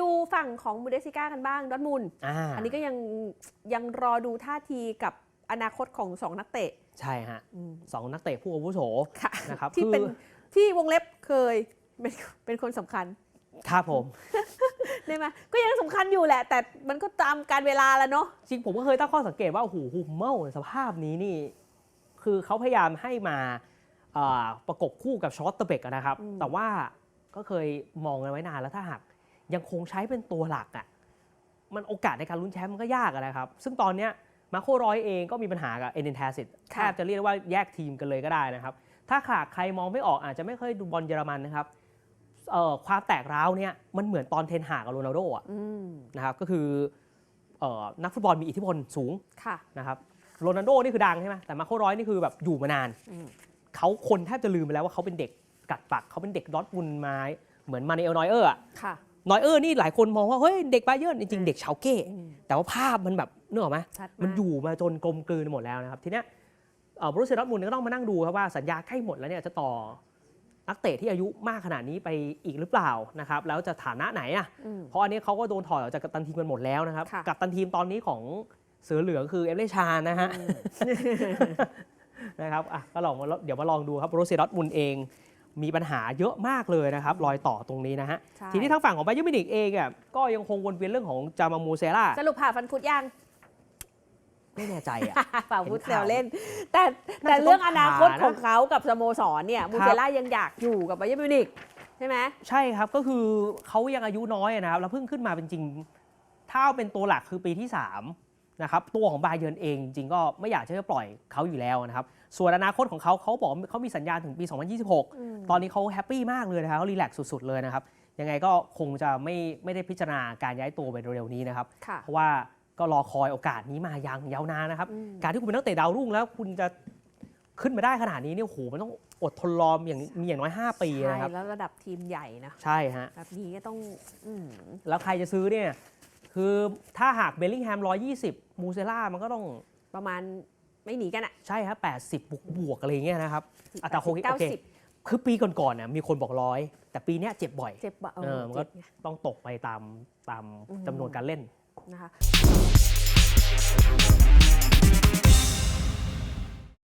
ดูฝั่งของบูเดสซิก้ากันบ้างดอทมุนด์อ่าอันนี้ก็ยังยังรอดูท่าทีกับอนาคตของสองนักเตะใช่ฮะอืมสองนักเตะผู้อาวุโสค่ะนะครับที่เป็นคือที่วงเล็บเคยเป็นเป็นคนสำคัญครับผม ได้ไหมก็ยังสำคัญอยู่แหละ แต่มันก็ตามการเวลาแล้วเนาะ จริงผมก็เคยตั้งข้อสังเกตว่าโอ้โหฮุมเมลสภาพนี้นี่ คือเขาพยายามให้มาเอ่อประกบคู่กับชอตเตอร์เบกนะครับ อืม แต่ว่าก็เคยมองกันไว้นานแล้วถ้าหาก ยังคงใช้เป็นตัวหลักอะ่ะมันโอกาสในการลุ้นแชมป์มันก็ยากอะนะครับ ซึ่งตอนเนี้ยมาโครอยเองก็มีปัญหากับเอเดนแทสิตแทบจะเรียกได้ว่าแยกทีมกันเลยก็ได้นะครับ ถ้าขาดใครมองไม่ออกอาจจะไม่เคยดูบอลเยอรมันนะครับเอ่อความแตกร้าวเนี่ยมันเหมือนตอนเทนหากกับโรนัลโดอะอืมนะครับก็คือเอ่อนักฟุตบอลมีอิทธิพลสูงค่ะนะครับโรนัลโดนี่คือดังใช่ไหมแต่มาโครอยนี่คือแบบอยู่มานานอืมเขาคนแทบจะลืมไปแล้วว่าเขาเป็นเด็กกัดปัก เขาเป็นเด็กดอทมุนไม้ เหมือนมาเนเอลนอยเออร์อะค่ะ นอยเออร์นี่หลายคนมองว่าเฮ้ยเด็กบาเยิร์นจริงๆ เด็กชาวเก้อืมแต่ว่าภาพมันแบบนึกออกไหมชัดมันมากอยู่มาจนกลมกลืนหมดแล้วนะครับ ทีเนี้ยบรูเซียดอทมุนก็ต้องมานั่งดูครับว่าสัญญาใกล้หมดแล้วเนี่ยจะต่อนักเตะที่อายุมากขนาดนี้ไปอีกหรือเปล่านะครับแล้วจะฐานะไหนอะอืมเพราะอันนี้เขาก็โดนถอยออกจากกัปตันทีมกันหมดแล้วนะครับค่ะกัปตันทีมตอนนี้ของเสือเหลืองคือเอเมเรชานนะฮะอืมนะครับอะก็ลองมาเดี๋ยวมาลองดูครับโรเซียดอทมุนเอง มีปัญหาเยอะมากเลยนะครับ รอยต่อตรงนี้นะฮะ ใช่ ทีนี้ทางฝั่งของไบเยอร์มิวนิกเองอะก็ยังคงวนเวียนเรื่องของจามามูเซล่าสรุปผ่าฟันคุดยัง ไม่แน่ใจอะฝ่าฟุตเห็นแซข่าววเล่น แต่น่าจะแต่เรื่องต้อองนาคตผ่านะของเขากับสโมสรเนี่ยครับมูเซล่ายังอยากอยู่กับไบเยร์นมิวนิกใช่ไหม ใช่ครับก็คือเขายังอายุน้อยอะนะครับแล้วเพิ่งขึ้นมาเป็นจริง ถ้าเอาเป็นตัวหลักคือปีที่ 3 นะครับตัวของบาเยิร์นเองจริงๆก็ไม่อยากจะปล่อยเขาอยู่แล้วนะครับส่วนอนาคตของเขาเขาบอกว่าเขามีสัญญาณถึงปี 2026 ตอนนี้เขาแฮปปี้มากเลยนะครับเขารีแลกซ์สุด ๆ เลยนะครับยังไงก็คงจะไม่ไม่ได้พิจารณาการย้ายตัวไปเร็วๆนี้นะครับค่ะเพราะว่าก็รอคอยโอกาสนี้มาอย่างยาวนานนะครับอืมการที่คุณเป็นนักเตะดาวรุ่งแล้วคุณจะขึ้นมาได้ขนาดนี้เนี่ยโอ้โหมันต้องอดทนรอมอย่างมีอย่างน้อย 5 ปีใช่นะครับ แล้วระดับทีมใหญ่นะ ใช่ฮะแบบนี้ก็ต้องอืมแล้วใครจะซื้อเนี่ย คือถ้าหากเบลลิงแฮม 120 มูเซล่ามันก็ต้องประมาณไม่หนีกันอะใช่ครับ80 บวกบวกๆอะไรอย่างเงี้ยนะครับอัตราโคงเก้าโอเคสิบคือปีก่อนๆเนี่ยมีคนบอกร้อยแต่ปีเนี้ยเจ็บบ่อย เจ็บบ่ะเอเอออมันก็เจ็บไง ต้องตกไปตามตามอืม จำนวนการเล่น นะคะ